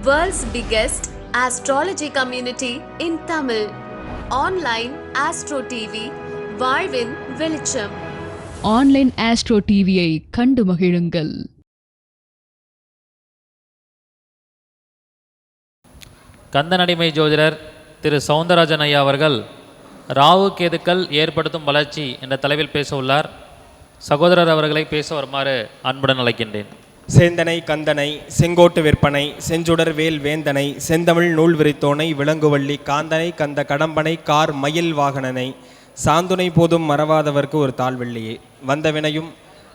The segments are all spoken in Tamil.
World's biggest astrology community in Tamil. Online Astro TV, வாழ்வின் வெளிச்சம் ஆன்லைன் ஆஸ்ட்ரோ டிவியை கண்டு மகிழுங்கள். கந்தனடிமை ஜோதிடர் திரு சவுந்தரராஜன் ஐயா அவர்கள் ராகு கேதுக்கள் ஏற்படுத்தும் வளர்ச்சி என்ற தலைவில் பேச உள்ளார். சகோதரர் அவர்களை பேச வருமாறு அன்புடன் அழைக்கின்றேன். சேந்தனை கந்தனை செங்கோட்டு விற்பனை செஞ்சுடர் வேல் வேந்தனை செந்தமிழ் நூல் விரித்தோனை விலங்குவள்ளி காந்தனை கந்த கடம்பனை கார் மயில் வாகனனை. சாந்துணை போதும் மறவாதவர்க்கு ஒரு தாழ்வெள்ளியே வந்த வினையும்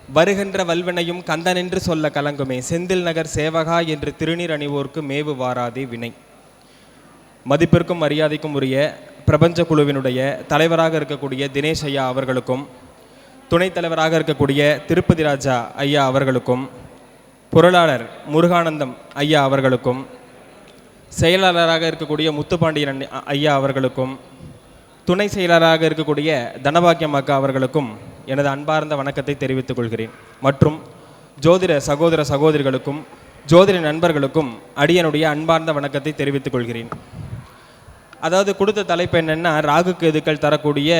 வருகின்ற வல்வினையும் கந்தனென்று சொல்ல கலங்குமே. செந்தில் நகர் சேவகா என்று திருநீர் அணிவோர்க்கு மேவு வாராதே வினை. மதிப்பிற்கும் மரியாதைக்கும் உரிய பிரபஞ்ச குழுவினுடைய தலைவராக இருக்கக்கூடிய தினேஷ் ஐயா அவர்களுக்கும் துணைத் தலைவராக இருக்கக்கூடிய திருப்பதி ராஜா ஐயா அவர்களுக்கும் பொருளாளர் முருகானந்தம் ஐயா அவர்களுக்கும் செயலாளராக இருக்கக்கூடிய முத்துப்பாண்டியன் ஐயா அவர்களுக்கும் துணை செயலாளராக இருக்கக்கூடிய தனபாக்கியம் அக்கா அவர்களுக்கும் எனது அன்பார்ந்த வணக்கத்தை தெரிவித்துக் கொள்கிறேன். மற்றும் ஜோதிட சகோதர சகோதரிகளுக்கும் ஜோதிட நண்பர்களுக்கும் அடியனுடைய அன்பார்ந்த வணக்கத்தை தெரிவித்துக் கொள்கிறேன். அதாவது கொடுத்த தலைப்பு என்னென்னா ராகு கேதுக்கள் தரக்கூடிய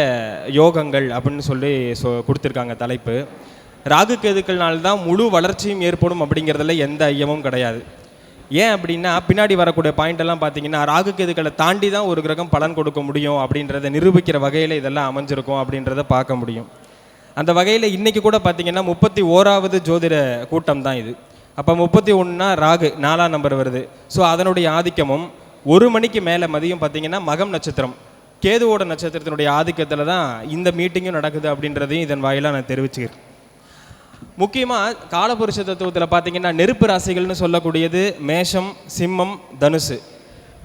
யோகங்கள் அப்படின்னு சொல்லி சொ கொடுத்துருக்காங்க தலைப்பு. ராகு கேதுக்கள்னால தான் முழு வளர்ச்சியும் ஏற்படும் அப்படிங்கிறதுல எந்த ஐயமும் கிடையாது. ஏன் அப்படின்னா பின்னாடி வரக்கூடிய பாயிண்ட் எல்லாம் பார்த்தீங்கன்னா ராகு கேதுக்களை தாண்டி தான் ஒரு கிரகம் பலன் கொடுக்க முடியும் அப்படின்றத நிரூபிக்கிற வகையில் இதெல்லாம் அமைஞ்சிருக்கும் அப்படின்றத பார்க்க முடியும். அந்த வகையில் இன்றைக்கி கூட பார்த்தீங்கன்னா முப்பத்தி ஓராவது ஜோதிட கூட்டம் தான் இது. அப்போ முப்பத்தி ஒன்றுனா ராகு நாலாம் நம்பர் வருது. ஸோ அதனுடைய ஆதிக்கமும் ஒரு மணிக்கு மேலே மதியம் பார்த்தீங்கன்னா மகம் நட்சத்திரம். கேதுவோட நட்சத்திரத்தினுடைய ஆதிக்கத்தில் தான் இந்த மீட்டிங்கும் நடக்குது அப்படின்றதையும் இதன் வாயிலாக நான் தெரிவிச்சுக்கிறேன். முக்கியமாக காலபுருஷ தத்துவத்தில் பார்த்தீங்கன்னா நெருப்பு ராசிகள்னு சொல்லக்கூடியது மேஷம் சிம்மம் தனுசு.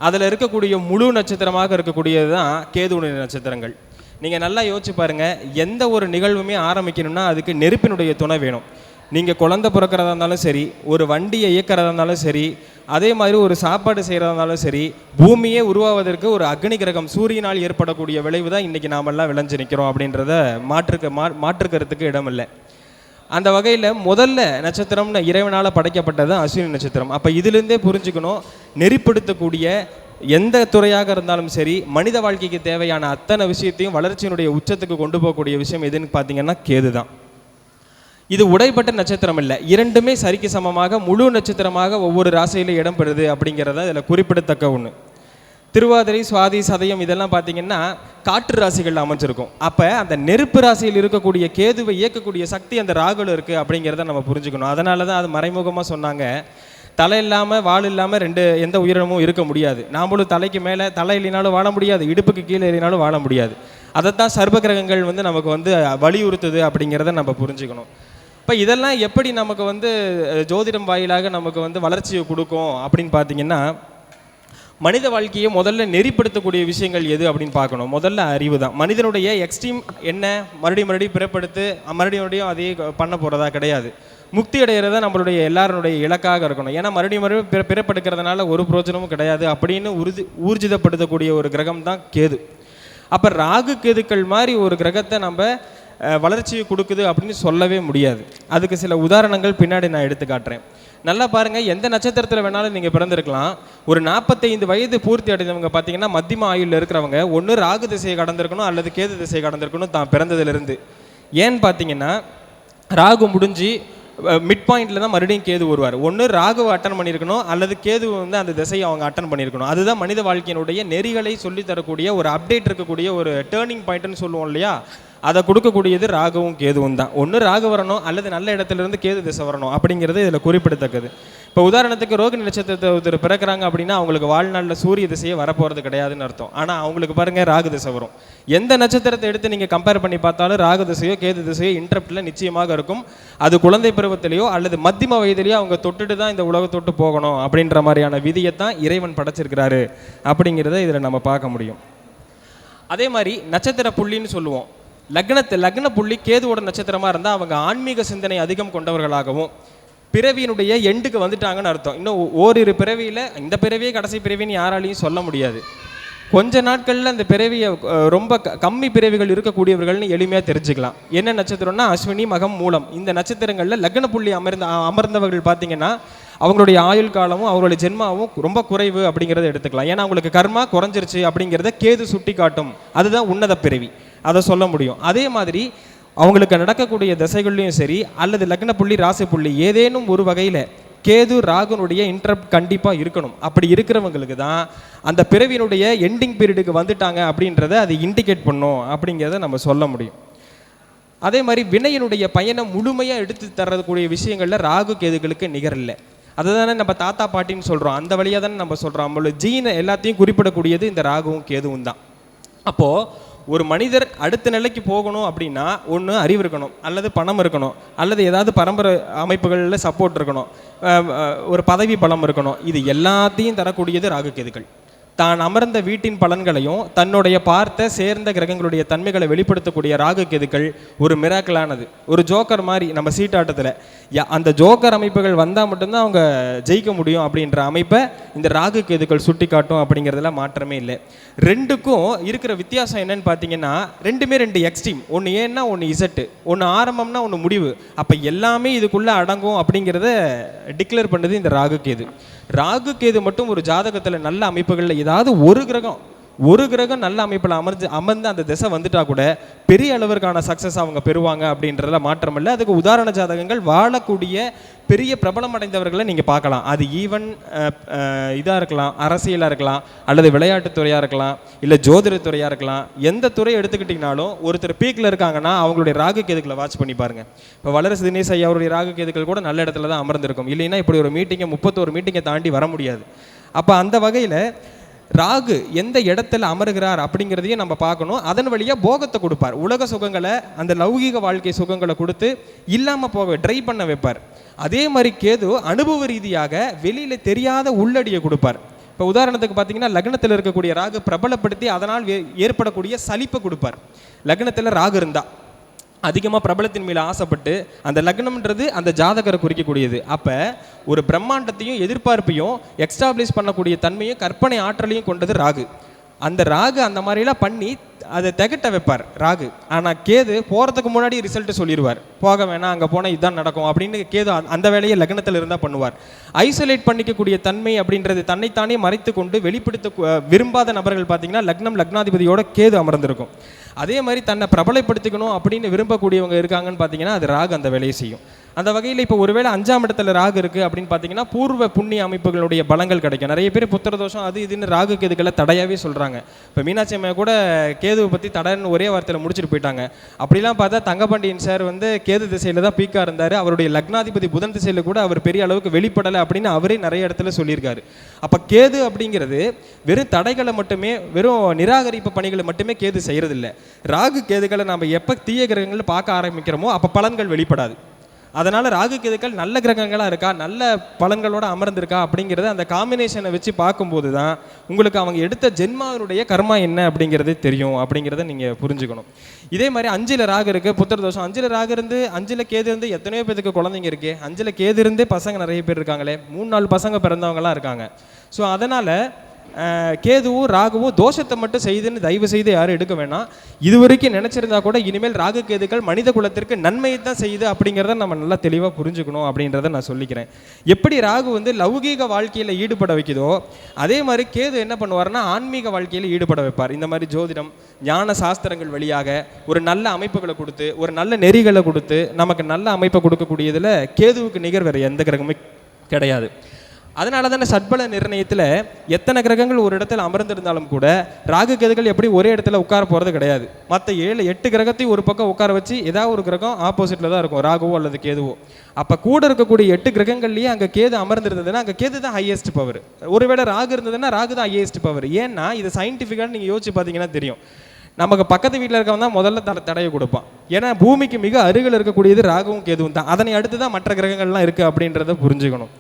அதில் இருக்கக்கூடிய முழு நட்சத்திரமாக இருக்கக்கூடியது தான் கேதுவுடைய நட்சத்திரங்கள். நீங்கள் நல்லா யோசிச்சு பாருங்கள் எந்த ஒரு நிகழ்வுமே ஆரம்பிக்கணும்னா அதுக்கு நெருப்பினுடைய துணை வேணும். நீங்கள் குழந்த பிறக்கிறதா இருந்தாலும் சரி ஒரு வண்டியை இயக்கிறதா இருந்தாலும் சரி அதே மாதிரி ஒரு சாப்பாடு செய்கிறதா இருந்தாலும் சரி பூமியே உருவாவதற்கு ஒரு அக்னி கிரகம் சூரியனால் ஏற்படக்கூடிய விளைவு தான் இன்றைக்கி நாமெல்லாம் விளைஞ்சு நிற்கிறோம் அப்படின்றத மாற்றுக்க மா மாற்றுக்கருத்துக்கு இடமில்லை. அந்த வகையில் முதல்ல நட்சத்திரம்னு இறைவனால் படைக்கப்பட்டது அஸ்வினி நட்சத்திரம். அப்போ இதுலேருந்தே புரிஞ்சுக்கணும் நெறிப்படுத்தக்கூடிய எந்த துறையாக இருந்தாலும் சரி மனித வாழ்க்கைக்கு தேவையான அத்தனை விஷயத்தையும் வளர்ச்சியினுடைய உச்சத்துக்கு கொண்டு போகக்கூடிய விஷயம் எதுன்னு பார்த்தீங்கன்னா கேது தான் இது உடைப்பட்ட நட்சத்திரம் இல்லை. இரண்டுமே சரிக்கு சமமாக முழு நட்சத்திரமாக ஒவ்வொரு ராசியிலும் இடம்பெறுது அப்படிங்கிறத இதில் குறிப்பிடத்தக்க ஒன்று திருவாதிரை சுவாதி சதயம் இதெல்லாம் பார்த்தீங்கன்னா காற்று ராசிகள் அமைஞ்சிருக்கும். அப்போ அந்த நெருப்பு ராசியில் இருக்கக்கூடிய கேதுவை இயக்கக்கூடிய சக்தி அந்த ராகுல இருக்குது அப்படிங்கிறத நம்ம புரிஞ்சுக்கணும். அதனால தான் அது மறைமுகமாக சொன்னாங்க. தலை இல்லாமல் வால் இல்லாமல் ரெண்டு எந்த உயிரினமும் இருக்க முடியாது. நாமளும் தலைக்கு மேலே தலை இல்லைனாலும் வாழ முடியாது. இடுப்புக்கு கீழே இல்லைனாலும் வாழ முடியாது. அதைத்தான் சர்வ கிரகங்கள் வந்து நமக்கு வந்து வலியுறுத்துது அப்படிங்கிறத நம்ம புரிஞ்சுக்கணும். இப்போ இதெல்லாம் எப்படி நமக்கு வந்து ஜோதிடம் வாயிலாக நமக்கு வந்து வளர்ச்சியை கொடுக்கும் அப்படின்னு பார்த்தீங்கன்னா மனித வாழ்க்கையை முதல்ல நெறிப்படுத்தக்கூடிய விஷயங்கள் எது அப்படின்னு பார்க்கணும். முதல்ல அறிவு தான். மனிதனுடைய எக்ஸ்ட்ரீம் என்ன மறுபடியும் மறுபடியும் பிறப்படுத்து மறுபடியும் மறுபடியும் அதே பண்ண போகிறதா கிடையாது. முக்தி அடைகிறத நம்மளுடைய எல்லாருடைய இலக்காக இருக்கணும். ஏன்னா மறுபடியும் மறுபடியும் பிற பிறப்படுக்கிறதுனால ஒரு பிரோஜனமும் கிடையாது அப்படின்னு உறுதி ஊர்ஜிதப்படுத்தக்கூடிய ஒரு கிரகம் தான் கேது. அப்போ ராகு கேதுக்கள் மாதிரி ஒரு கிரகத்தை நம்ம வளர்ச்சியை கொடுக்குது அப்படின்னு சொல்லவே முடியாது. அதுக்கு சில உதாரணங்கள் பின்னாடி நான் எடுத்து காட்டுறேன். நல்லா பாருங்கள் எந்த நட்சத்திரத்தில் வேணாலும் நீங்கள் பிறந்திருக்கலாம். ஒரு நாற்பத்தைந்து வயது பூர்த்தி அடைந்தவங்க பார்த்தீங்கன்னா மத்தியம ஆயுளில் இருக்கிறவங்க ஒன்று ராகு திசையை கடந்திருக்கணும் அல்லது கேது திசையை கடந்திருக்கணும் தான் பிறந்ததுலேருந்து. ஏன்னு பார்த்தீங்கன்னா ராகு முடிஞ்சு மிட் பாயிண்டில் தான் மறுபடியும் கேது வருவார். ஒன்று ராகுவை அட்டன் பண்ணியிருக்கணும் அல்லது கேது வந்து அந்த திசையை அவங்க அட்டன் பண்ணியிருக்கணும். அதுதான் மனித வாழ்க்கையினுடைய நெறிகளை சொல்லித்தரக்கூடிய ஒரு அப்டேட் இருக்கக்கூடிய ஒரு டேர்னிங் பாயிண்ட்னு சொல்லுவோம் இல்லையா? அதை கொடுக்கக்கூடியது ராகவும் கேதுவும் தான். ஒன்று ராகு வரணும் அல்லது நல்ல இடத்துல இருந்து கேது திசை வரணும் அப்படிங்கிறது இதில் குறிப்பிடத்தக்கது. இப்போ உதாரணத்துக்கு ரோகிணி நட்சத்திரத்தை ஒருத்தர் பிறக்கிறாங்க அப்படின்னா அவங்களுக்கு வாழ்நாளில் சூரிய திசையே வரப்போகிறது கிடையாதுன்னு அர்த்தம். ஆனால் அவங்களுக்கு பாருங்க ராகு திசை வரும். எந்த நட்சத்திரத்தை எடுத்து நீங்கள் கம்பேர் பண்ணி பார்த்தாலும் ராகு திசையோ கேது திசையோ இன்டர்ப்டில் நிச்சயமாக இருக்கும். அது குழந்தை பருவத்திலேயோ அல்லது மத்தியம வயதிலேயோ அவங்க தொட்டுட்டு தான் இந்த உலகத்தொட்டு போகணும் அப்படின்ற மாதிரியான விதியை தான் இறைவன் படைச்சிருக்கிறாரு அப்படிங்கிறத இதில் நம்ம பார்க்க முடியும். அதே மாதிரி நட்சத்திர புள்ளின்னு சொல்லுவோம். லக்னத்து லக்ன புள்ளி கேதுவோட நட்சத்திரமாக இருந்தால் அவங்க ஆன்மீக சிந்தனை அதிகம் கொண்டவர்களாகவும் பிறவியினுடைய எண்டுக்கு வந்துட்டாங்கன்னு அர்த்தம். இன்னும் ஓரிரு பிறவியில் இந்த பிறவியே கடைசி பிறவின்னு யாராலையும் சொல்ல முடியாது. கொஞ்ச நாட்களில் அந்த பிறவியை ரொம்ப க- கம்மி பிறவிகள் இருக்கக்கூடியவர்கள்னு எளிமையாக தெரிஞ்சுக்கலாம். என்ன நட்சத்திரம்னா அஸ்வினி மகம் மூலம். இந்த நட்சத்திரங்களில் லக்ன புள்ளி அமர்ந்த அமர்ந்தவர்கள் பார்த்தீங்கன்னா அவங்களுடைய ஆயுள் காலமும் அவங்களுடைய ஜென்மாவும் ரொம்ப குறைவு அப்படிங்கிறத எடுத்துக்கலாம். ஏன்னா அவங்களுக்கு கர்மா குறைஞ்சிருச்சு அப்படிங்கிறத கேது சுட்டி காட்டும் அதுதான் உன்னத பிறவி. அதை சொல்ல முடியும். அதே மாதிரி அவங்களுக்கு நடக்கக்கூடிய திசைகள்லையும் சரி அல்லது லக்ன புள்ளி ராசி புள்ளி ஏதேனும் ஒரு வகையில் கேது ராகுனுடைய இன்டரப்ட் கண்டிப்பாக இருக்கணும். அப்படி இருக்கிறவங்களுக்கு தான் அந்த பிறவியினுடைய எண்டிங் பீரியடுக்கு வந்துட்டாங்க அப்படின்றத அது இண்டிகேட் பண்ணும் அப்படிங்கிறத நம்ம சொல்ல முடியும். அதே மாதிரி வினையினுடைய பயணம் முழுமையாக எடுத்து தரக்கூடிய விஷயங்களில் ராகு கேதுகளுக்கு நிகரில்லை. அதுதானே நம்ம தாத்தா பாட்டின்னு சொல்கிறோம் அந்த வழியாக தானே நம்ம சொல்கிறோம் நம்மளோட ஜீனை எல்லாத்தையும் குறிப்பிடக்கூடியது இந்த ராகுவும் கேதுவும் தான். அப்போது ஒரு மனிதர் அடுத்த நிலைக்கு போகணும் அப்படின்னா ஒன்று அறிவு இருக்கணும் அல்லது பணம் இருக்கணும் அல்லது ஏதாவது பரம்பரை அமைப்புகளில் சப்போர்ட் இருக்கணும் ஒரு பதவி பலம் இருக்கணும். இது எல்லாத்தையும் தரக்கூடியது ராகு கேதுகள் தான் அமர்ந்த வீட்டின் பலன்களையும் தன்னுடைய பார்த்த சேர்ந்த கிரகங்களுடைய தன்மைகளை வெளிப்படுத்தக்கூடிய ராகு கேதுக்கள் ஒரு மிராக்கலானது ஒரு ஜோக்கர் மாதிரி நம்ம சீட்டாட்டத்தில். அந்த ஜோக்கர் அமைப்புகள் வந்தால் மட்டும்தான் அவங்க ஜெயிக்க முடியும் அப்படின்ற அமைப்பை இந்த ராகு கேதுக்கள் சுட்டி காட்டும் அப்படிங்கிறதுல மாற்றமே இல்லை. ரெண்டுக்கும் இருக்கிற வித்தியாசம் என்னன்னு பார்த்தீங்கன்னா ரெண்டுமே ரெண்டு எக்ஸ்ட்ரீம் ஒன்று ஏன்னா ஒன்று இசட்டு ஒன்று ஆரம்பம்னா ஒன்று முடிவு. அப்போ எல்லாமே இதுக்குள்ளே அடங்கும் அப்படிங்கிறத டிக்ளேர் பண்ணது இந்த ராகு கேது. ராகு கேது மட்டும் ஒரு ஜாதகத்தில் நல்ல அமைப்புகளில் ஏதாவது ஒரு கிரகம் ஒரு கிரகம் நல்ல அமைப்பில் அமர்ந்து அமர்ந்து அந்த திசை வந்துட்டா கூட பெரிய அளவிற்கான சக்ஸஸ் அவங்க பெறுவாங்க அப்படின்றதுல மாற்றம் இல்லை. அதுக்கு உதாரண ஜாதகங்கள் வாழக்கூடிய பெரிய பிரபலம் அடைந்தவர்களை நீங்கள் பார்க்கலாம். அது ஈவன் இதாக இருக்கலாம் அரசியலாக இருக்கலாம் அல்லது விளையாட்டுத்துறையாக இருக்கலாம் இல்லை ஜோதிடத்துறையாக இருக்கலாம். எந்த துறை எடுத்துக்கிட்டிங்கனாலும் ஒருத்தர் பீக்கில் இருக்காங்கன்னா அவங்களுடைய ராகு கேதுக்களை வாட்ச் பண்ணி பாருங்க. இப்போ வளரசு தினேஷ் ஐயா அவருடைய ராகு கேதுக்கள் கூட நல்ல இடத்துல தான் அமர்ந்திருக்கும். இல்லைன்னா இப்படி ஒரு மீட்டிங்கை முப்பத்தோரு மீட்டிங்கை தாண்டி வர முடியாது. அப்போ அந்த வகையில் ராகு எந்த இடத்துல அமருகிறார் அப்படிங்கிறதையும் நம்ம பார்க்கணும். அதன் வழியாக போகத்தை கொடுப்பார். உலக சுகங்களை அந்த லௌகீக வாழ்க்கை சுகங்களை கொடுத்து இல்லாமல் போக ட்ரை பண்ண வைப்பார். அதே மாதிரி கேது அனுபவ ரீதியாக வெளியில் தெரியாத உள்ளடியை கொடுப்பார். இப்போ உதாரணத்துக்கு பார்த்தீங்கன்னா லக்னத்தில் இருக்கக்கூடிய ராகு பிரபலப்படுத்தி அதனால் ஏற்படக்கூடிய சலிப்பை கொடுப்பார். லக்னத்தில் ராகு இருந்தால் அதிகமாக பிரபலத்தின் மேலே ஆசைப்பட்டு அந்த லக்னம்ன்றது அந்த ஜாதகரை குறிக்கக்கூடியது. அப்போ ஒரு பிரம்மாண்டத்தையும் எதிர்பார்ப்பையும் எக்ஸ்டாப்ளிஷ் பண்ணக்கூடிய தன்மையும் கற்பனை ஆற்றலையும் கொண்டது ராகு. அந்த ராகு அந்த மாதிரிலாம் பண்ணி அதை திகட்ட வைப்பார் ராகு. ஆனால் கேது போகிறதுக்கு முன்னாடி ரிசல்ட்டு சொல்லிடுவார். போக வேணாம் அங்கே போனால் இதுதான் நடக்கும் அப்படின்னு கேது அந்த- வேலையை லக்னத்தில் இருந்தால் பண்ணுவார். ஐசோலேட் பண்ணிக்கக்கூடிய தன்மை அப்படின்றது தன்னைத்தானே மறைத்து கொண்டு வெளிப்படுத்த விரும்பாத நபர்கள் பார்த்தீங்கன்னா லக்னம் லக்னாதிபதியோட கேது அமர்ந்திருக்கும். அதே மாதிரி தன்னை பிரபலப்படுத்திக்கணும் அப்படின்னு விரும்பக்கூடியவங்க இருக்காங்கன்னு பார்த்தீங்கன்னா அது ராகு அந்த வேலையை செய்யும். அந்த வகையில் இப்போ ஒருவேளை அஞ்சாம் இடத்துல ராகு இருக்குது அப்படின்னு பார்த்தீங்கன்னா பூர்வ புண்ணிய அமைப்புகளுடைய பலங்கள் கிடைக்கும். நிறைய பேர் புத்திர தோஷம் அது இதுன்னு ராகு கேதுக்களை தடையாகவே சொல்கிறாங்க இப்போ மீனாட்சி அம்மையை கூட கேதுவை பற்றி தடைன்னு ஒரே வார்த்தையில் முடிச்சுட்டு போயிட்டாங்க. அப்படிலாம் பார்த்தா தங்கபாண்டியன் சார் வந்து கேது திசையில் தான் பீக்காக இருந்தார். அவருடைய லக்னாதிபதி புதன் திசையில் கூட அவர் பெரிய அளவுக்கு வெளிப்படலை அப்படின்னு அவரே நிறைய இடத்துல சொல்லியிருக்காரு. அப்போ கேது அப்படிங்கிறது வெறும் தடைகளை மட்டுமே வெறும் நிராகரிப்பு பணிகளை மட்டுமே கேது செய்கிறதில்ல ராகு கேதுகளை நம்ம எப்போ தீய கிரகங்கள் பார்க்க ஆரம்பிக்கிறோமோ அப்போ பலன்கள் வெளிப்படாது. அதனால் ராகு கேதுக்கள் நல்ல கிரகங்களாக இருக்கா? நல்ல பலன்களோட அமர்ந்திருக்கா? அப்படிங்கிறத அந்த காம்பினேஷனை வச்சு பார்க்கும்போது தான் உங்களுக்கு அவங்க எடுத்த ஜென்மாவருடைய கர்மா என்ன அப்படிங்கிறது தெரியும் அப்படிங்கிறத நீங்கள் புரிஞ்சுக்கணும். இதே மாதிரி அஞ்சில் ராகு இருக்குது புத்திர தோஷம். அஞ்சில் ராகு இருந்து அஞ்சில் கேது இருந்து எத்தனையோ பேருக்கு குழந்தைங்க இருக்குது அஞ்சில் கேது இருந்தே பசங்க நிறைய பேர் இருக்காங்களே. மூணு நாலு பசங்க பிறந்தவங்களாம் இருக்காங்க. ஸோ அதனால் கேதுவும் ராகுவும் தோஷத்தை மட்டும் செய்துன்னு தயவு செய்து யாரும் எடுக்க வேணாம். இது வரைக்கும் நினச்சிருந்தா கூட இனிமேல் ராகு கேதுக்கள் மனித குலத்திற்கு நன்மையை தான் செய்யுது அப்படிங்கிறத நம்ம நல்லா தெளிவாக புரிஞ்சுக்கணும் அப்படின்றத நான் சொல்லிக்கிறேன். எப்படி ராகு வந்து லௌகீக வாழ்க்கையில் ஈடுபட வைக்குதோ அதே மாதிரி கேது என்ன பண்ணுவார்னா ஆன்மீக வாழ்க்கையில் ஈடுபட வைப்பார். இந்த மாதிரி ஜோதிடம் ஞான சாஸ்திரங்கள் வழியாக ஒரு நல்ல அமைப்புகளை கொடுத்து ஒரு நல்ல நெறிகளை கொடுத்து நமக்கு நல்ல அமைப்பை கொடுக்கக்கூடியதில் கேதுவுக்கு நிகர் வேறு எந்த கிரகமே கிடையாது. அதனால தானே சட்பல நிர்ணயத்தில் எத்தனை கிரகங்கள் ஒரு இடத்துல அமர்ந்திருந்தாலும் கூட ராகு கேதுகள் எப்படி ஒரே இடத்துல உட்கார போகிறது கிடையாது. மற்ற ஏழு எட்டு கிரகத்தையும் ஒரு பக்கம் உட்கார வச்சு ஏதாவது ஒரு கிரகம் ஆப்போசிட்டில் தான் இருக்கும் ராகுவோ அல்லது கேதுவோ. அப்போ கூட இருக்கக்கூடிய எட்டு கிரகங்கள்லேயே அங்கே கேது அமர்ந்திருந்ததுன்னா அங்கே கேது தான் ஹையஸ்ட் பவர் ஒருவேளை ராகு இருந்ததுன்னா ராகு தான் ஹையஸ்ட் பவர் ஏன்னா இது சயின்டிஃபிக்காக நீங்கள் யோசிச்சு பார்த்தீங்கன்னா தெரியும். நமக்கு பக்கத்து வீட்டில் இருக்கவன் தான் முதல்ல த தடையை கொடுப்பான். ஏன்னா பூமிக்கு மிக அருகில் இருக்கக்கூடியது ராகுவும் கேதுவும் தான். அதனை அடுத்து தான் மற்ற கிரகங்கள்லாம் இருக்குது அப்படின்றத புரிஞ்சுக்கணும்.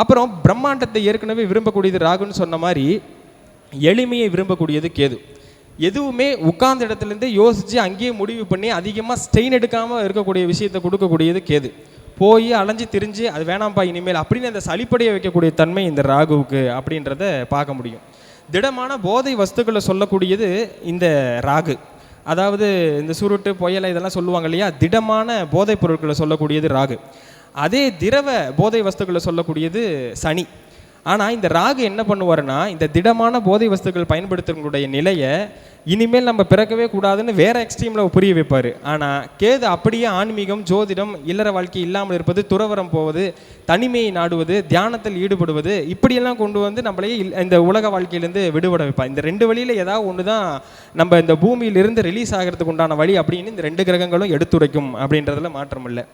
அப்புறம் பிரம்மாண்டத்தை ஏற்கனவே விரும்பக்கூடியது ராகுன்னு சொன்ன மாதிரி எளிமையை விரும்பக்கூடியது கேது. எதுவுமே உட்கார்ந்த இடத்துலேருந்து யோசித்து அங்கேயே முடிவு பண்ணி அதிகமாக ஸ்டெயின் எடுக்காமல் இருக்கக்கூடிய விஷயத்தை கொடுக்கக்கூடியது கேது. போய் அலைஞ்சு திரிஞ்சு அது வேணாம்ப்பா இனிமேல் அப்படின்னு அந்த சளிப்படைய வைக்கக்கூடிய தன்மை இந்த ராகுவுக்கு அப்படின்றத பார்க்க முடியும். திடமான போதை வஸ்துக்களை சொல்லக்கூடியது இந்த ராகு. அதாவது இந்த சுருட்டு புயலை இதெல்லாம் சொல்லுவாங்க இல்லையா? திடமான போதைப் பொருட்களை சொல்லக்கூடியது ராகு. அதே திரவ போதை வஸ்துக்களை சொல்லக்கூடியது சனி. ஆனால் இந்த ராகு என்ன பண்ணுவார்னா இந்த திடமான போதை வஸ்துக்கள் பயன்படுத்துறவங்களுடைய நிலையை இனிமேல் நம்ம பிறக்கவே கூடாதுன்னு வேற எக்ஸ்ட்ரீமில் புரிய வைப்பார். ஆனால் கேது அப்படியே ஆன்மீகம் ஜோதிடம் இல்லற வாழ்க்கை இல்லாமல் இருப்பது துறவரம் போவது தனிமையை நாடுவது தியானத்தில் ஈடுபடுவது இப்படியெல்லாம் கொண்டு வந்து நம்மளையே இல்- இந்த உலக வாழ்க்கையிலேருந்து விடுபட வைப்பான் இந்த ரெண்டு வழியில் ஏதாவது ஒன்று தான் நம்ம இந்த பூமியிலிருந்து ரிலீஸ் ஆகிறதுக்கு உண்டான வழி அப்படின்னு இந்த ரெண்டு கிரகங்களும் எடுத்துரைக்கும் அப்படின்றதுல மாற்றம் இல்லை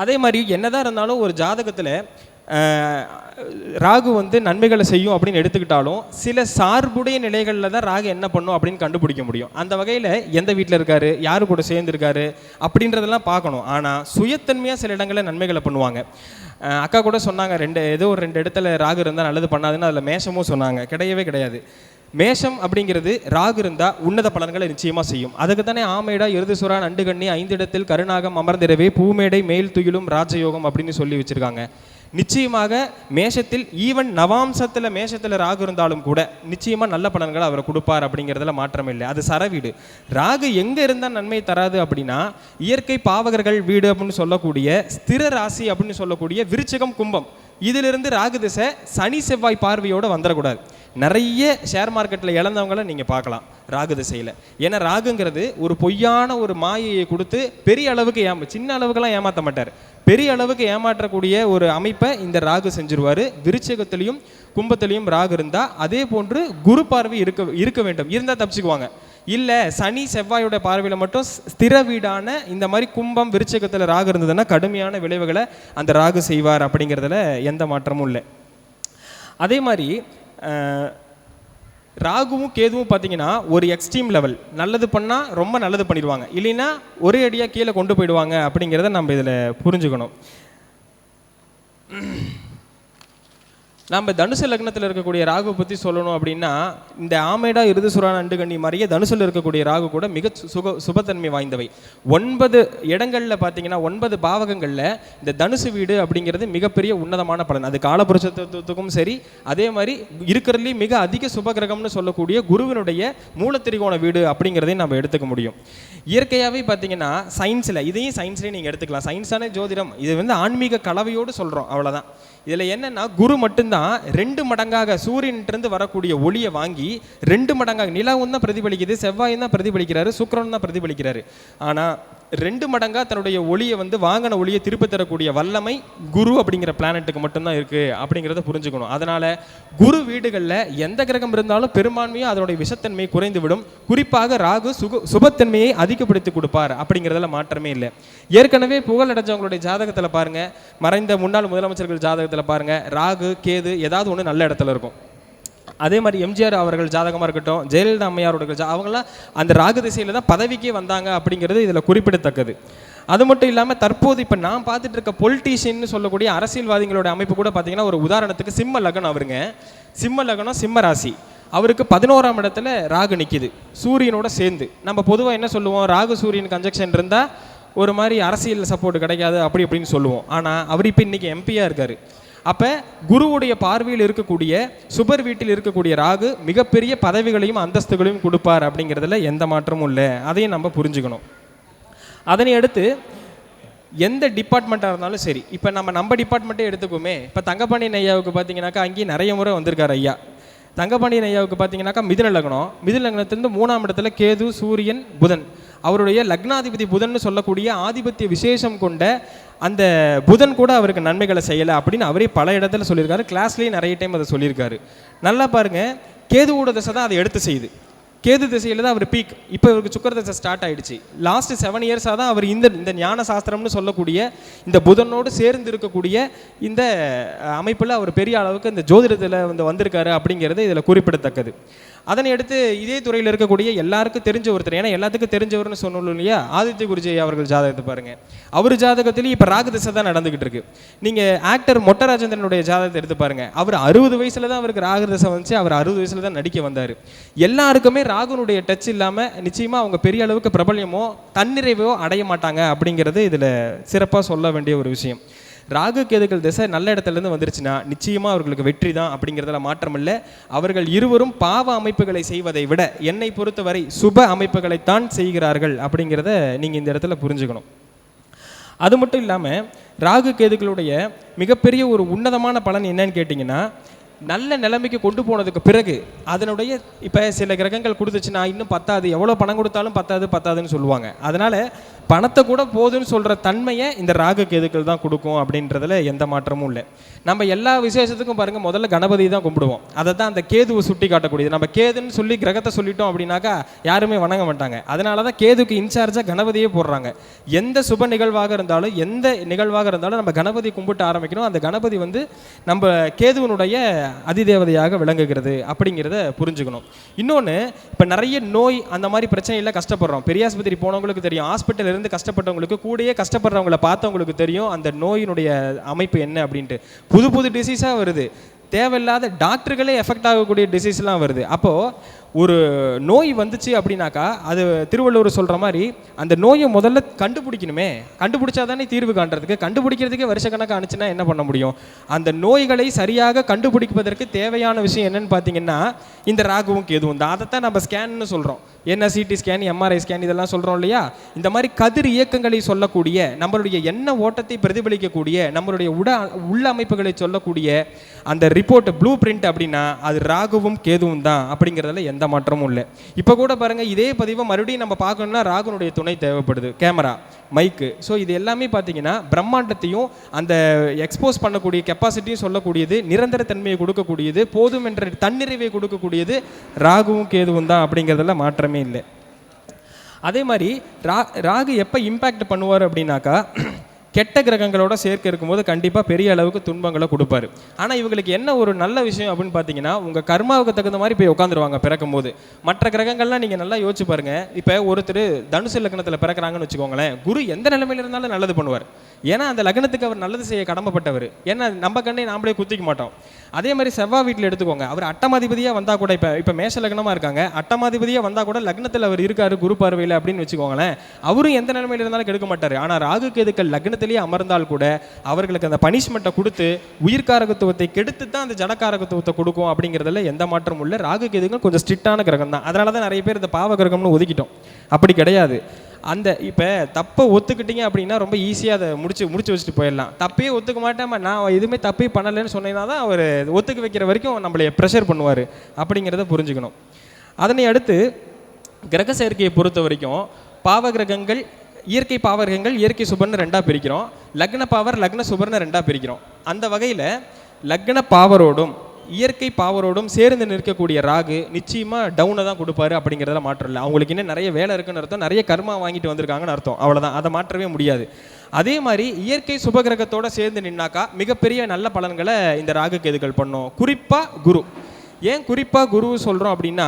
அதே மாதிரி என்னதான் இருந்தாலும் ஒரு ஜாதகத்தில் ராகு வந்து நன்மைகளை செய்யும் அப்படின்னு எடுத்துக்கிட்டாலும் சில சார்புடைய நிலைகளில் தான் ராகு என்ன பண்ணும் அப்படின்னு கண்டுபிடிக்க முடியும். அந்த வகையில் எந்த வீட்டில் இருக்காரு யாரு கூட சேர்ந்துருக்காரு அப்படின்றதெல்லாம் பார்க்கணும். ஆனால் சுயத்தன்மையாக சில இடங்களில் நன்மைகளை பண்ணுவாங்க. அக்கா கூட சொன்னாங்க ரெண்டு ஏதோ ஒரு ரெண்டு இடத்துல ராகு இருந்தால் நல்லது பண்ணாதுன்னு அதில் மேஷமும் சொன்னாங்க. கிடையவே கிடையாது. மேஷம் அப்படிங்கிறது ராகு இருந்தால் உன்னத பலன்களை நிச்சயமாக செய்யும். அதுக்கு தானே ஆமேடா எருதுசுரா நண்டுகண்ணி ஐந்து இடத்தில் கருணாகம் அமர்ந்திரவே பூமேடை மேல் துயிலும் ராஜயோகம் அப்படின்னு சொல்லி வச்சிருக்காங்க. நிச்சயமாக மேஷத்தில் ஈவன் நவாம்சத்தில் மேஷத்தில் ராகு இருந்தாலும் கூட நிச்சயமாக நல்ல பலன்களை அவர் கொடுப்பார் அப்படிங்கிறதுல மாற்றம் இல்லை அது சரவீடு. ராகு எங்கே இருந்தால் நன்மை தராது அப்படின்னா இயற்கை பாவகர்கள் வீடு அப்படின்னு சொல்லக்கூடிய ஸ்திர ராசி அப்படின்னு சொல்லக்கூடிய விருச்சகம் கும்பம். இதிலிருந்து ராகு திசை சனி செவ்வாய் பார்வையோடு வந்துடக்கூடாது. நிறைய ஷேர் மார்க்கெட்டில் இழந்தவங்கள நீங்கள் பார்க்கலாம் ராகு திசையில். ஏன்னா ராகுங்கிறது ஒரு பொய்யான ஒரு மாயையை கொடுத்து பெரிய அளவுக்கு ஏமா சின்ன அளவுக்குலாம் ஏமாற்ற மாட்டார். பெரிய அளவுக்கு ஏமாற்றக்கூடிய ஒரு அமைப்பை இந்த ராகு செஞ்சிருவார். விருச்சகத்திலையும் கும்பத்திலையும் ராகு இருந்தால் அதே போன்று குரு பார்வை இருக்க இருக்க வேண்டும். இருந்தால் தப்பிச்சுக்குவாங்க. இல்லை சனி செவ்வாயோட பார்வையில் மட்டும் ஸ்திர வீடான இந்த மாதிரி கும்பம் விருச்சகத்தில் ராகு இருந்ததுன்னா கடுமையான விளைவுகளை அந்த ராகு செய்வார் அப்படிங்கிறதுல எந்த மாற்றமும் இல்லை. அதே மாதிரி ராகுவும் கேதுவும் பார்த்தீங்கன்னா ஒரு எக்ஸ்ட்ரீம் லெவல் நல்லது பண்ணால் ரொம்ப நல்லது பண்ணிடுவாங்க. இல்லைன்னா ஒரே அடியாக கீழே கொண்டு போயிடுவாங்க அப்படிங்கிறத நம்ம இதில் புரிஞ்சுக்கணும். நம்ம தனுசு லக்னத்தில் இருக்கக்கூடிய ராகு பற்றி சொல்லணும் அப்படின்னா இந்த ஆமேடா அண்டு அண்டுகண்ணி மாதிரியே தனுசில் இருக்கக்கூடிய ராகு கூட மிக சுக சுபத்தன்மை வாய்ந்தவை. ஒன்பது இடங்களில் பார்த்தீங்கன்னா ஒன்பது பாவகங்களில் இந்த தனுசு வீடு அப்படிங்கிறது மிகப்பெரிய உன்னதமான பலன். அது காலபுருஷத்துவத்துக்கும் சரி அதே மாதிரி இருக்கிறதுலேயே மிக அதிக சுபகிரகம்னு சொல்லக்கூடிய குருவினுடைய மூலத்திரிகோண வீடு அப்படிங்கிறதையும் நம்ம எடுத்துக்க முடியும். இயற்கையாகவே பார்த்தீங்கன்னா சயின்ஸில் இதையும் சயின்ஸ்லேயே நீங்கள் எடுத்துக்கலாம். சயின்ஸான ஜோதிடம் இது வந்து ஆன்மீக கலவையோடு சொல்கிறோம் அவ்வளோதான் இதில் என்னென்னா குரு மட்டும்தான். ரெண்டு மடங்காக சூரியன்கிட்டருந்து வரக்கூடிய ஒளியை வாங்கி ரெண்டு மடங்காக நிலாவும் தான் பிரதிபலிக்குது செவ்வாயும் தான் பிரதிபலிக்கிறாரு சுக்கிரனும் தான் பிரதிபலிக்கிறாரு. ஆனால் ரெண்டு மடங்காக தன்னுடைய ஒளியை வந்து வாங்கின ஒளியை திருப்பி தரக்கூடிய வல்லமை குரு அப்படிங்கிற பிளானட்டுக்கு மட்டும்தான் இருக்குது அப்படிங்கிறத புரிஞ்சுக்கணும். அதனால் குரு வீடுகளில் எந்த கிரகம் இருந்தாலும் பெரும்பான்மையாக அதனுடைய விஷத்தன்மை குறைந்துவிடும். குறிப்பாக ராகு சுக சுபத்தன்மையை அதிகப்படுத்தி கொடுப்பார் அப்படிங்கிறதுல மாற்றமே இல்லை. ஏற்கனவே புகழடைஞ்சவங்களுடைய ஜாதகத்தில் பாருங்கள் மறைந்த முன்னாள் முதலமைச்சர்கள் ஜாதகத்தில் பாருங்கள் ராகு கேது ஏதாவது ஒன்று நல்ல இடத்துல இருக்கும். அதே மாதிரி எம்ஜிஆர் அவர்கள் ஜாதகமாக இருக்கட்டும் ஜெயலலிதா அம்மையாரோட அவங்களாம் அந்த ராகு திசையில் தான் பதவிக்கே வந்தாங்க அப்படிங்கிறது இதில் குறிப்பிடத்தக்கது. அது மட்டும் இல்லாமல் தற்போது இப்போ நான் பார்த்துட்டு இருக்க பொலிட்டீஷியன் சொல்லக்கூடிய அரசியல்வாதிகளோட அமைப்பு கூட பார்த்தீங்கன்னா ஒரு உதாரணத்துக்கு சிம்ம லக்னம் அவருங்க. சிம்ம லக்னம் சிம்ம ராசி. அவருக்கு பதினோராம் இடத்துல ராகு நிற்கிது சூரியனோட சேர்ந்து. நம்ம பொதுவாக என்ன சொல்லுவோம்? ராகு சூரியன் கன்ஜெக்ஷன் இருந்தால் ஒரு மாதிரி அரசியல் சப்போர்ட் கிடைக்காது அப்படி இப்படின்னு சொல்லுவோம். ஆனால் அவர் இப்போ இன்றைக்கி எம்பியாக இருக்கார். அப்போ குருவுடைய பார்வையில் இருக்கக்கூடிய சுபர் வீட்டில் இருக்கக்கூடிய ராகு மிகப்பெரிய பதவிகளையும் அந்தஸ்துகளையும் கொடுப்பார் அப்படிங்கிறதுல எந்த மாற்றமும் இல்லை. அதையும் நம்ம புரிஞ்சுக்கணும். அதனை அடுத்து எந்த டிபார்ட்மெண்ட்டாக இருந்தாலும் சரி இப்போ நம்ம நம்ம டிபார்ட்மெண்ட்டே எடுத்துக்குமே இப்போ தங்கப்பாண்டியன் ஐயாவுக்கு பார்த்தீங்கன்னாக்கா அங்கேயும் நிறைய முறை வந்திருக்கார் ஐயா. தங்கப்பாண்டியன் ஐயாவுக்கு பார்த்தீங்கன்னாக்கா மிதுன லக்னம். மிதுன லக்னத்திலிருந்து மூணாம் இடத்துல கேது சூரியன் புதன். அவருடைய லக்னாதிபதி புதன் சொல்லக்கூடிய ஆதிபத்திய விசேஷம் கொண்ட அந்த புதன் கூட அவருக்கு நன்மைகளை செய்யலை அப்படின்னு அவரே பல இடத்துல சொல்லியிருக்காரு. கிளாஸ்லேயும் நிறைய டைம் அதை சொல்லியிருக்காரு. நல்லா பாருங்கள் கேதுவோட தசை தான் அதை எடுத்து செய்யுது. கேது திசையில் தான் அவர் பீக் இப்போ இவருக்கு சுக்கர தசை ஸ்டார்ட் ஆகிடுச்சு லாஸ்ட் செவன் இயர்ஸாக தான் அவர் இந்த இந்த ஞான சாஸ்திரம்னு சொல்லக்கூடிய இந்த புதனோடு சேர்ந்து இருக்கக்கூடிய இந்த அமைப்பில் அவர் பெரிய அளவுக்கு இந்த ஜோதிடத்தில் வந்து வந்திருக்காரு அப்படிங்கிறது இதில் குறிப்பிடத்தக்கது. அதனை அடுத்து இதே துறையில் இருக்கக்கூடிய எல்லாருக்கும் தெரிஞ்ச ஒருத்தர். ஏன்னா எல்லாத்துக்கும் தெரிஞ்சவர்னு சொன்னோம் இல்லையா? ஆதித்ய குருஜி அவர்கள் ஜாதகத்தை பாருங்க. அவர் ஜாதகத்திலேயும் இப்போ ராகு திசை தான் நடந்துகிட்டு இருக்கு. நீங்கள் ஆக்டர் மொட்டராஜேந்திரனுடைய ஜாதகத்தை எடுத்து பாருங்க. அவர் அறுபது வயசுல தான் அவருக்கு ராகு திசை வந்துச்சு. அவர் அறுபது வயசுல தான் நடிக்க வந்தார். எல்லாருக்குமே ராகுனுடைய டச் இல்லாமல் நிச்சயமா அவங்க பெரிய அளவுக்கு பிரபல்யமோ தன்னிறைவோ அடைய மாட்டாங்க அப்படிங்கிறது இதில் சிறப்பாக சொல்ல வேண்டிய ஒரு விஷயம். ராகு கேதுகள் திசை நல்ல இடத்துல இருந்து வந்துருச்சுன்னா நிச்சயமா அவர்களுக்கு வெற்றி தான் அப்படிங்கிறதுல மாற்றம் இல்லை. அவர்கள் இருவரும் பாவ அமைப்புகளை செய்வதை விட என்னை பொறுத்தவரை சுப அமைப்புகளைத்தான் செய்கிறார்கள் அப்படிங்கிறத நீங்கள் இந்த இடத்துல புரிஞ்சுக்கணும். அது மட்டும் இல்லாமல் ராகு கேதுகளுடைய மிகப்பெரிய ஒரு உன்னதமான பலன் என்னன்னு கேட்டிங்கன்னா நல்ல நிலைமைக்கு கொண்டு போனதுக்கு பிறகு அதனுடைய இப்போ சில கிரகங்கள் கொடுத்துச்சுன்னா இன்னும் பத்தாது. எவ்வளோ பணம் கொடுத்தாலும் பத்தாது பத்தாதுன்னு சொல்லுவாங்க. அதனால் பணத்தை கூட போதுன்னு சொல்கிற தன்மையை இந்த ராகு கேதுக்கள் தான் கொடுக்கும் அப்படின்றதுல எந்த மாற்றமும் இல்லை. நம்ம எல்லா விசேஷத்துக்கும் பாருங்கள் முதல்ல கணபதி தான் கும்பிடுவோம். அதை தான் அந்த கேதுவை சுட்டி காட்டக்கூடியது. நம்ம கேதுன்னு சொல்லி கிரகத்தை சொல்லிட்டோம் அப்படின்னாக்கா யாருமே வணங்க மாட்டாங்க. அதனால தான் கேதுக்கு இன்சார்ஜாக கணபதியே போடுறாங்க. எந்த சுப நிகழ்வாக இருந்தாலும் எந்த நிகழ்வாக இருந்தாலும் நம்ம கணபதி கும்பிட்டு ஆரம்பிக்கணும். அந்த கணபதி வந்து நம்ம கேதுவனுடைய அதிதேவதையாக விளங்குகிறது அப்படிங்கிறத புரிஞ்சுக்கணும். இன்னொன்று இப்போ நிறைய நோய் அந்த மாதிரி பிரச்சனையில் கஷ்டப்படுறோம். பெரியாஸ்பத்திரி போனவங்களுக்கு தெரியும். ஹாஸ்பிட்டல் இருந்து கஷ்டப்பட்டவங்களுக்கு கூடயே கஷ்டப்படுறவங்கள பார்த்தவங்களுக்கு தெரியும் அந்த நோயினுடைய அமைப்பு என்ன அப்படின்ட்டு. புது புது டிசீஸாக வருது. தேவையில்லாத டாக்டர்களே எஃபெக்ட் ஆகக்கூடிய டிசீஸ்லாம் வருது. அப்போது ஒரு நோய் வந்துச்சு அப்படின்னாக்கா அது திருவள்ளுவர் சொல்கிற மாதிரி அந்த நோயை முதல்ல கண்டுபிடிக்கணுமே. கண்டுபிடிச்சா தானே தீர்வு காண்றதுக்கு. கண்டுபிடிக்கிறதுக்கே வருஷக்கணக்காக அனுச்சுன்னா என்ன பண்ண முடியும்? அந்த நோய்களை சரியாக கண்டுபிடிப்பதற்கு தேவையான விஷயம் என்னன்னு பார்த்தீங்கன்னா இந்த ராகுவும் கேதுவும் தான். அதைத்தான் நம்ம ஸ்கேன்னு சொல்கிறோம் என்ன சிடி ஸ்கேன் எம்ஆர்ஐ ஸ்கேன் இதெல்லாம் சொல்கிறோம் இல்லையா? இந்த மாதிரி கதிர் இயக்கங்களை சொல்லக்கூடிய நம்மளுடைய எண்ண ஓட்டத்தை பிரதிபலிக்கக்கூடிய நம்மளுடைய உட உள்ள அமைப்புகளை சொல்லக்கூடிய அந்த ரிப்போர்ட் ப்ளூ பிரிண்ட் அப்படின்னா அது ராகுவும் கேதுவும் தான் அப்படிங்கிறதுல எந்த மாற்றமும் இல்லை. இப்போ கூட பாருங்கள் இதே பதிவை மறுபடியும் நம்ம பார்க்கணும்னா ராகுனுடைய துணை தேவைப்படுது கேமரா. மைக்கு ஸோ இது எல்லாமே பார்த்தீங்கன்னா பிரம்மாண்டத்தையும் அந்த எக்ஸ்போஸ் பண்ணக்கூடிய கெப்பாசிட்டியும் சொல்லக்கூடியது நிரந்தர தன்மையை கொடுக்கக்கூடியது போதும் என்ற தன்னிறைவை கொடுக்கக்கூடியது ராகுவும் கேதுவும் தான் அப்படிங்கிறதுல மாற்றமே இல்லை. அதே மாதிரி ரா ராகு எப்போ இம்பேக்ட் பண்ணுவார் அப்படின்னாக்கா கெட்ட கிரகங்களோட சேர்க்க இருக்கும்போது கண்டிப்பாக பெரிய அளவுக்கு துன்பங்களை கொடுப்பாரு. ஆனால் இவங்களுக்கு என்ன ஒரு நல்ல விஷயம் அப்படின்னு பார்த்தீங்கன்னா உங்கள் கர்மாவுக்கு தகுந்த மாதிரி போய் உட்காந்துருவாங்க பிறக்கும் போது மற்ற கிரகங்கள்லாம் நீங்கள் நல்லா யோசிச்சு பாருங்க. இப்போ ஒருத்தர் தனுசு லக்னத்தில் பிறக்கிறாங்கன்னு வச்சுக்கோங்களேன் குரு எந்த நிலைமையில இருந்தாலும் நல்லது பண்ணுவார். ஏன்னா அந்த லக்னத்துக்கு அவர் நல்லது செய்ய கடமைப்பட்டவர். ஏன்னா நம்ம கண்ணை நாமளே குத்திக்க மாட்டோம். அதே மாதிரி செவ்வாய் வீட்டில் எடுத்துக்கோங்க. அவர் அட்டமாதிபதியாக வந்தால் கூட இப்போ இப்போ மேஷ லக்னமாக இருக்காங்க. அட்டமாதிபதியாக வந்தால் கூட லக்னத்தில் அவர் இருக்கார் குரு பார்வையில் அப்படின்னு வச்சுக்கோங்களேன். அவரும் எந்த நிலைமையில் இருந்தாலும் கெடுக்க மாட்டார். ஆனால் ராகு கேதுக்கள் லக்னத்திலேயே அமர்ந்தால் கூட அவர்களுக்கு அந்த பனிஷ்மெண்ட்டை கொடுத்து உயிர்காரகத்துவத்தை கெடுத்து தான் அந்த ஜடக்காரகத்துவத்தை கொடுக்கும் அப்படிங்கிறதுல எந்த மாற்றமும் இல்லை. ராகு கேதுக்கள் கொஞ்சம் ஸ்ட்ரிக்டான கிரகம் தான் அதனால தான் நிறைய பேர் இந்த பாவ கிரகம்னு ஒதுக்கிட்டோம். அப்படி கிடையாது. அந்த இப்போ தப்பை ஒத்துக்கிட்டீங்க அப்படின்னா ரொம்ப ஈஸியாக அதை முடிச்சு முடிச்சு வச்சுட்டு போயிடலாம். தப்பே ஒத்துக்க மாட்டேன் நான் எதுவுமே தப்பே பண்ணலைன்னு சொன்னீங்கன்னா தான் அவர் ஒத்துக்க வைக்கிற வரைக்கும் நம்மளை ப்ரெஷர் பண்ணுவார் அப்படிங்கிறத புரிஞ்சுக்கணும். அதனை அடுத்து கிரக சேர்க்கையை பொறுத்த வரைக்கும் பாவ கிரகங்கள் இயற்கை பாவகிரகங்கள் இயற்கை சுபர்னு ரெண்டாக பிரிக்கிறோம். லக்ன பாவர் லக்ன சுபர்னு ரெண்டாக பிரிக்கிறோம். அந்த வகையில் லக்ன பாவரோடும் இயற்கை பாவரோடும் சேர்ந்து நிற்கக்கூடிய ராகு நிச்சயமாக டவுனை தான் கொடுப்பாரு அப்படிங்கிறதுல மாற்றம் இல்லை. அவங்களுக்கு இன்னும் நிறைய வேலை இருக்குன்னு அர்த்தம். நிறைய கர்மா வாங்கிட்டு வந்திருக்காங்கன்னு அர்த்தம். அவ்வளோதான் அதை மாற்றவே முடியாது. அதே மாதிரி இயற்கை சுபகிரகத்தோட சேர்ந்து நின்னாக்கா மிகப்பெரிய நல்ல பலன்களை இந்த ராகு கேதுகள் பண்ணும். குறிப்பாக குரு. ஏன் குறிப்பாக குரு சொல்கிறோம் அப்படின்னா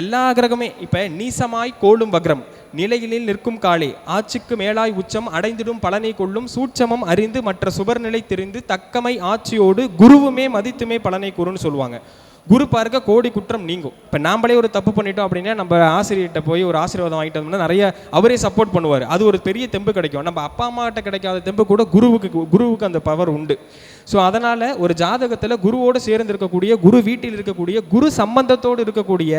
எல்லா கிரகமே இப்போ நீசமாய் கோளும் வக்ரம் நிலையிலில் நிற்கும் காளே ஆட்சிக்கு மேலாய் உச்சம் அடைந்திடும் பலனை கொள்ளும் சூட்சமம் அறிந்து மற்ற சுபர்நிலை தெரிந்து தக்கமை ஆட்சியோடு குருவுமே மதித்துமே பலனை கூறுன்னு சொல்லுவாங்க. குரு இருக்க கோடி குற்றம் நீங்கும். இப்போ நாமளே ஒரு தப்பு பண்ணிட்டோம் அப்படின்னா நம்ம ஆசிரியர்கிட்ட போய் ஒரு ஆசீர்வாதம் வாங்கிட்டு வந்தோம்னா நிறைய அவரே சப்போர்ட் பண்ணுவார். அது ஒரு பெரிய தெம்பு கிடைக்கும். நம்ம அப்பா அம்மாட்ட கிடைக்காத தெம்பு கூட குருவுக்கு குருவுக்கு அந்த பவர் உண்டு. ஸோ அதனால் ஒரு ஜாதகத்தில் குருவோடு சேர்ந்து இருக்கக்கூடிய குரு வீட்டில் இருக்கக்கூடிய குரு சம்பந்தத்தோடு இருக்கக்கூடிய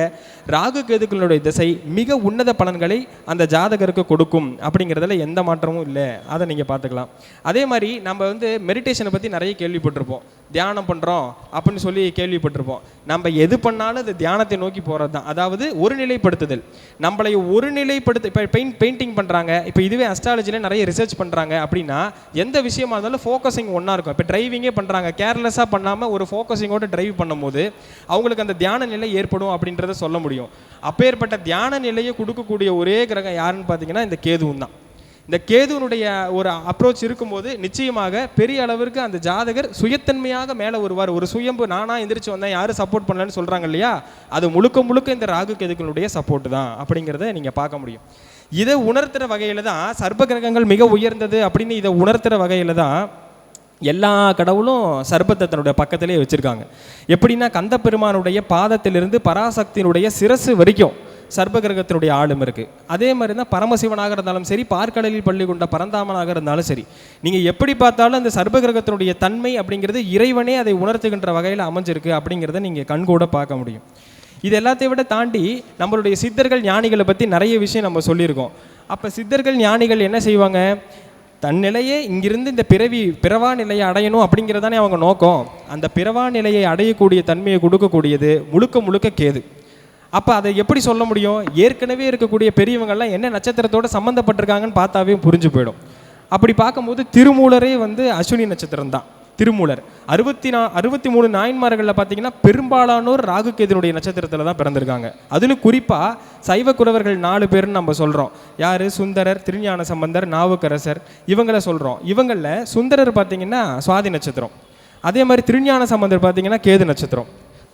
ராகு கேதுக்களுடைய திசை மிக உன்னத பலன்களை அந்த ஜாதகருக்கு கொடுக்கும். அப்படிங்கிறதுல எந்த மாற்றமும் இல்லை. அதை நீங்கள் பார்த்துக்கலாம். அதே மாதிரி நம்ம வந்து மெடிடேஷனை பற்றி நிறைய கேள்விப்பட்டிருப்போம். தியானம் பண்ணுறோம் அப்படின்னு சொல்லி கேள்விப்பட்டிருப்போம். நம்ம எது பண்ணாலும் அது தியானத்தை நோக்கி போகிறது தான் அதாவது ஒரு நிலைப்படுத்துதல். நம்மளை ஒருநிலைப்படுத்த இப்போ பெயிண்ட் பெயிண்டிங் பண்ணுறாங்க இப்போ இதுவே அஸ்ட்ராலஜியில் நிறைய ரிசர்ச் பண்ணுறாங்க அப்படின்னா எந்த விஷயமா இருந்தாலும் ஃபோக்கஸிங் ஒன்றா இருக்கும். இப்போ டிரைவிங்கே பண்ணுறாங்க கேர்லெஸ்ஸாக பண்ணாமல் ஒரு ஃபோக்கஸிங்கோடு டிரைவ் பண்ணும்போது அவங்களுக்கு அந்த தியான நிலை ஏற்படும் அப்படின்றத சொல்ல முடியும். அப்பேற்பட்ட தியான நிலையை கொடுக்கக்கூடிய ஒரே கிரகம் யாருன்னு பார்த்தீங்கன்னா இந்த கேதுவும் தான் இந்த கேதுவனுடைய ஒரு அப்ரோச் இருக்கும்போது நிச்சயமாக பெரிய அளவிற்கு அந்த ஜாதகர் சுயத்தன்மையாக மேலே வருவார். ஒரு சுயம்பு நானா எந்திரிச்சு வந்தேன் யாரும் சப்போர்ட் பண்ணலன்னு சொல்கிறாங்க இல்லையா? அது முழுக்க முழுக்க இந்த ராகு கேதுக்களுடைய சப்போர்ட் தான். அப்படிங்கிறத நீங்கள் பார்க்க முடியும். இதை உணர்த்துற வகையில் தான் சர்ப்ப கிரகங்கள் மிக உயர்ந்தது அப்படின்னு இதை உணர்த்துற வகையில் தான் எல்லா கடவுளும் சர்ப்பத்தை தன்னுடைய பக்கத்திலே வச்சுருக்காங்க. எப்படின்னா கந்த பெருமானுடைய பாதத்திலிருந்து பராசக்தியினுடைய சிரசு வரைக்கும் சர்ப கிரகத்தினுடைய ஆளும் இருக்குது அதே மாதிரி தான் பரமசிவனாக இருந்தாலும் சரி பார்க்கடலில் பள்ளி கொண்ட பரந்தாமனாக இருந்தாலும் சரி நீங்கள் எப்படி பார்த்தாலும் அந்த சர்ப கிரகத்தினுடைய தன்மை அப்படிங்கிறது இறைவனே அதை உணர்த்துகின்ற வகையில் அமைஞ்சிருக்கு அப்படிங்கிறத நீங்கள் கண்கூட பார்க்க முடியும். இது எல்லாத்தையும் விட தாண்டி நம்மளுடைய சித்தர்கள் ஞானிகளை பற்றி நிறைய விஷயம் நம்ம சொல்லியிருக்கோம். அப்போ சித்தர்கள் ஞானிகள் என்ன செய்வாங்க? தன் நிலையே இங்கிருந்து இந்த பிறவி பிறவா நிலையை அடையணும் அப்படிங்கிறதானே அவங்க நோக்கம். அந்த பிறவா நிலையை அடையக்கூடிய தன்மையை கொடுக்கக்கூடியது முழுக்க முழுக்க கேது. அப்போ அதை எப்படி சொல்ல முடியும்? ஏற்கனவே இருக்கக்கூடிய பெரியவங்கள்லாம் என்ன நட்சத்திரத்தோட சம்மந்தப்பட்டிருக்காங்கன்னு பார்த்தாவே புரிஞ்சு போயிடும். அப்படி பார்க்கும்போது திருமூலரே வந்து அஸ்வினி நட்சத்திரம் தான் திருமூலர். அறுபத்தி நா அறுபத்தி மூணு நாயன்மார்களில் பார்த்தீங்கன்னா பெரும்பாலானோர் ராகுகேதனுடைய நட்சத்திரத்தில் தான் பிறந்திருக்காங்க. அதிலும் குறிப்பாக சைவ குறவர்கள் நாலு பேர்னு நம்ம சொல்கிறோம் யார்? சுந்தரர் திருஞான சம்பந்தர் நாவுக்கரசர். இவங்களை சொல்கிறோம் இவங்களில் சுந்தரர் பார்த்தீங்கன்னா சுவாதி நட்சத்திரம். அதே மாதிரி திருஞான சம்பந்தர் பார்த்தீங்கன்னா கேது நட்சத்திரம்.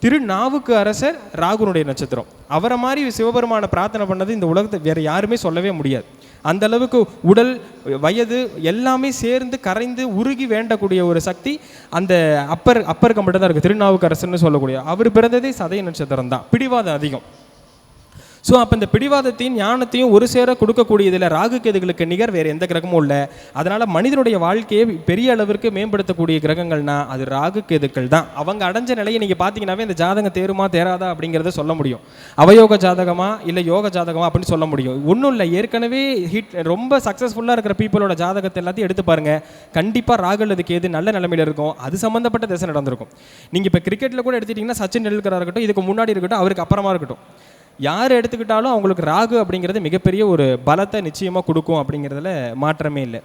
திருநாவுக்கு அரசர் ராகுனுடைய நட்சத்திரம். அவரை மாதிரி சிவபெருமான பிரார்த்தனை பண்ணது இந்த உலகத்தை வேற யாருமே சொல்லவே முடியாது. அந்த அளவுக்கு உடல் வயது எல்லாமே சேர்ந்து கரைந்து உருகி வேண்டக்கூடிய ஒரு சக்தி அந்த அப்பர் அப்பருக்கு மட்டும் தான் இருக்குது திருநாவுக்கு அரசர்னு சொல்லக்கூடிய. அவர் பிறந்ததே சதய நட்சத்திரம் தான் பிடிவாதம் அதிகம். ஸோ அப்போ இந்த பிடிவாதத்தையும் ஞானத்தையும் ஒரு சேர கொடுக்கக்கூடியதில் ராகு கேதுகளுக்கு நிகர் வேறு எந்த கிரகமும் இல்லை. அதனால் மனிதனுடைய வாழ்க்கையை பெரிய அளவிற்கு மேம்படுத்தக்கூடிய கிரகங்கள்னா அது ராகு கேதுக்கள் தான். அவங்க அடைஞ்ச நிலையை நீங்கள் பார்த்தீங்கன்னாவே இந்த ஜாதகம் தேருமா தேராதா அப்படிங்கிறத சொல்ல முடியும். அவயோக ஜாதகமா இல்லை யோக ஜாதகமா அப்படின்னு சொல்ல முடியும். ஒன்றும் இல்லை. ஏற்கனவே ஹிட் ரொம்ப சக்ஸஸ்ஃபுல்லாக இருக்கிற பீப்புளோட ஜாதகத்தை எல்லாத்தையும் எடுத்து பாருங்கள் கண்டிப்பாக ராகு அல்லது கேது நல்ல நிலைமையில் இருக்கும் அது சம்மந்தப்பட்ட திசை நடந்திருக்கும். நீங்கள் இப்போ கிரிக்கெட்டில் கூட எடுத்துட்டிங்கன்னா சச்சின் டெண்டுல்கராக இருக்கட்டும் இதுக்கு முன்னாடி இருக்கட்டும் அவருக்கு அப்புறமா இருக்கட்டும். யார் எடுத்துக்கிட்டாலும் அவங்களுக்கு ராகு அப்படிங்கிறது மிகப்பெரிய ஒரு பலத்தை நிச்சயமாக கொடுக்கும் அப்படிங்கிறதுல மாற்றமே இல்லை.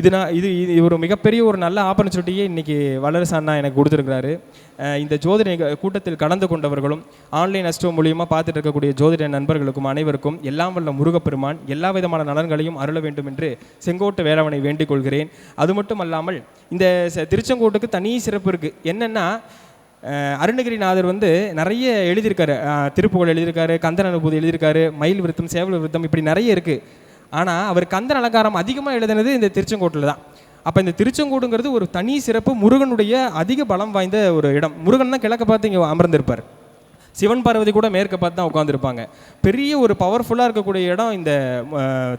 இது நான் இது இது ஒரு மிகப்பெரிய ஒரு நல்ல ஆப்பர்ச்சுனிட்டியை இன்றைக்கி வல்லரசு அண்ணா எனக்கு கொடுத்துருக்கிறாரு. இந்த ஜோதிட கூட்டத்தில் கலந்து கொண்டவர்களும் ஆன்லைன் அஸ்டோ மூலியமாக பார்த்துட்டு இருக்கக்கூடிய ஜோதிட நண்பர்களுக்கும் அனைவருக்கும் எல்லாம் வல்ல முருகப்பெருமான் எல்லா விதமான நலன்களையும் அருள வேண்டும் என்று செங்கோட்டு வேளாவனை வேண்டிக் கொள்கிறேன். அது மட்டும் அல்லாமல் இந்த திருச்செங்கோட்டுக்கு தனி சிறப்பு இருக்குது என்னென்னா அருணகிரிநாதர் வந்து நிறைய எழுதியிருக்காரு. அஹ் திருப்புகழ் எழுதியிருக்காரு கந்தன் அனுபூதி எழுதியிருக்காரு மயில் விருத்தம் சேவல் விருத்தம் இப்படி நிறைய இருக்குது ஆனால் அவர் கந்தன் அலங்காரம் அதிகமாக எழுதினது இந்த திருச்செங்கோட்டில் தான். அப்போ இந்த திருச்செங்கோடுங்கிறது ஒரு தனி சிறப்பு முருகனுடைய அதிக பலம் வாய்ந்த ஒரு இடம். முருகன் தான் கிழக்க பார்த்து இங்கே அமர்ந்திருப்பார். சிவன் பார்வதி கூட மேற்க பார்த்து தான் உட்காந்துருப்பாங்க பெரிய ஒரு பவர்ஃபுல்லாக இருக்கக்கூடிய இடம் இந்த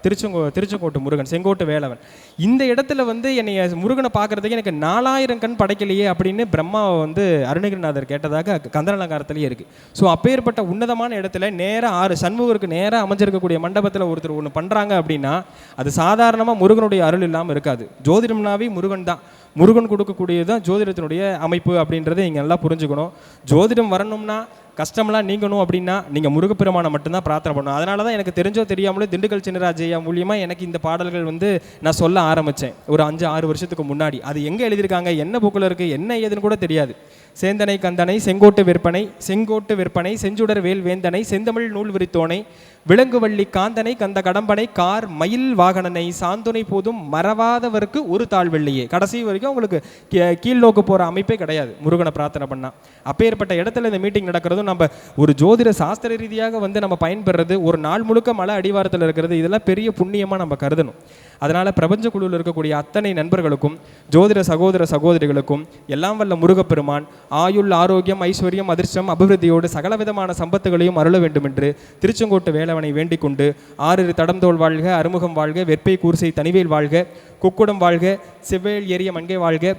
திருச்செங்கோ திருச்செங்கோட்டு முருகன் செங்கோட்டு வேலவன். இந்த இடத்துல வந்து என்னை முருகனை பார்க்கறதுக்கு எனக்கு நாலாயிரம் கண் படைக்கலையே அப்படின்னு பிரம்மாவை வந்து அருணகிரிநாதர் கேட்டதாக கந்தரலங்காரத்துலேயே இருக்குது ஸோ அப்பேற்பட்ட உன்னதமான இடத்துல நேராக ஆறு சண்முகருக்கு நேராக அமைஞ்சிருக்கக்கூடிய மண்டபத்தில் ஒருத்தர் ஒன்று பண்ணுறாங்க அப்படின்னா அது சாதாரணமாக முருகனுடைய அருள் இல்லாமல் இருக்காது. ஜோதிடம்னாவே முருகன் தான். முருகன் கொடுக்கக்கூடியது தான் ஜோதிடத்தினுடைய அமைப்பு அப்படின்றத இங்கே நல்லா புரிஞ்சுக்கணும். ஜோதிடம் வரணும்னா கஷ்டம்லாம் நீங்கணும் அப்படின்னா நீங்கள் முருகப்பெருமானை மட்டும்தான் பிரார்த்தனை பண்ணணும். அதனால தான் எனக்கு தெரிஞ்சோ தெரியாமலே திண்டுக்கல் சின்னராஜையா மூலியமாக எனக்கு இந்த பாடல்கள் வந்து நான் சொல்ல ஆரம்பித்தேன் ஒரு அஞ்சு ஆறு வருஷத்துக்கு முன்னாடி. அது எங்கே எழுதியிருக்காங்க? என்ன புக்கில் இருக்குது என்ன ஏதுன்னு கூட தெரியாது. சேந்தனை கந்தனை செங்கோட்டு விற்பனை செங்கோட்டு விற்பனை செஞ்சுடர் வேல் வேந்தனை செந்தமிழ் நூல் விரித்தோனை விலங்குவள்ளி காந்தனை கந்த கடம்பனை கார் மயில் வாகனனை சாந்துனை போதும் மறவாதவருக்கு ஒரு தாழ்வெள்ளியே கடைசி வரைக்கும் உங்களுக்கு கீ- கீழ் நோக்கு போகிற அமைப்பே கிடையாது. முருகனை பிரார்த்தனை பண்ணால் அப்பேற்பட்ட இடத்துல இந்த மீட்டிங் நடக்கிறதும் நம்ம ஒரு ஜோதிட சாஸ்திர ரீதியாக வந்து நம்ம பயன்பெறது ஒரு நாள் முழுக்க மலை அடிவாரத்தில் இருக்கிறது இதெல்லாம் பெரிய புண்ணியமாக நம்ம கருதணும். அதனால் பிரபஞ்ச குழுவில் இருக்கக்கூடிய அத்தனை நண்பர்களுக்கும் ஜோதிட சகோதர சகோதரிகளுக்கும் எல்லாம் வல்ல முருகப்பெருமான் ஆயுள் ஆரோக்கியம் ஐஸ்வர்யம் அதிர்ஷ்டம் அபிவிருத்தியோடு சகலவிதமான சம்பத்துகளையும் அருள வேண்டும் என்று திருச்செங்கோட்டு வேலவனை வேண்டிக் கொண்டு ஆறிரு தடம்தோள் வாழ்க அறுமுகம் வாழ்க வெற்பை கூர்சை தனிவேல் வாழ்க குக்குடம் வாழ்க செவ்வேல் ஏரிய மண்கை வாழ்க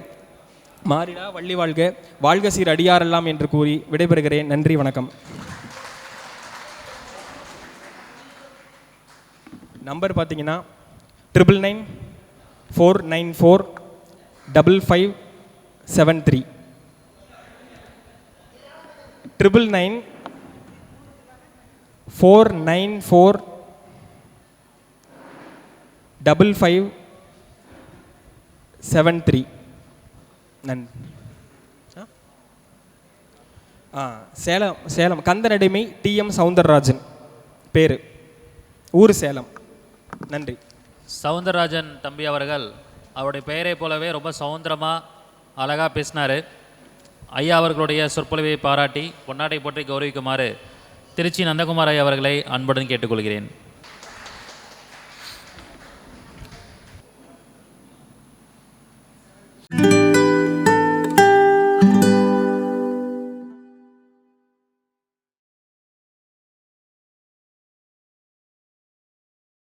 மாறிடா வள்ளி வாழ்க வாழ்க சீர் அடியாரெல்லாம் என்று கூறி விடைபெறுகிறேன். நன்றி வணக்கம். நம்பர் பார்த்தீங்கன்னா triple nine four nine four double five seven three triple nine four nine four double five seven three நன் ஆ? சேலம் சேலம். கந்தனடிமை டிஎம் சவுந்தரராஜன். பேர். ஊர் சேலம். நன்றி. சவுந்தரராஜன் தம்பி அவர்கள் அவருடைய பெயரை போலவே ரொம்ப சவுந்தரமாக அழகாக பேசினார். ஐயா அவர்களுடைய சொற்பொழிவை பாராட்டி பொன்னாட்டை போற்றி கௌரவிக்குமாறு திருச்சி நந்தகுமார் ஐயா அவர்களை அன்புடன் கேட்டுக்கொள்கிறேன்.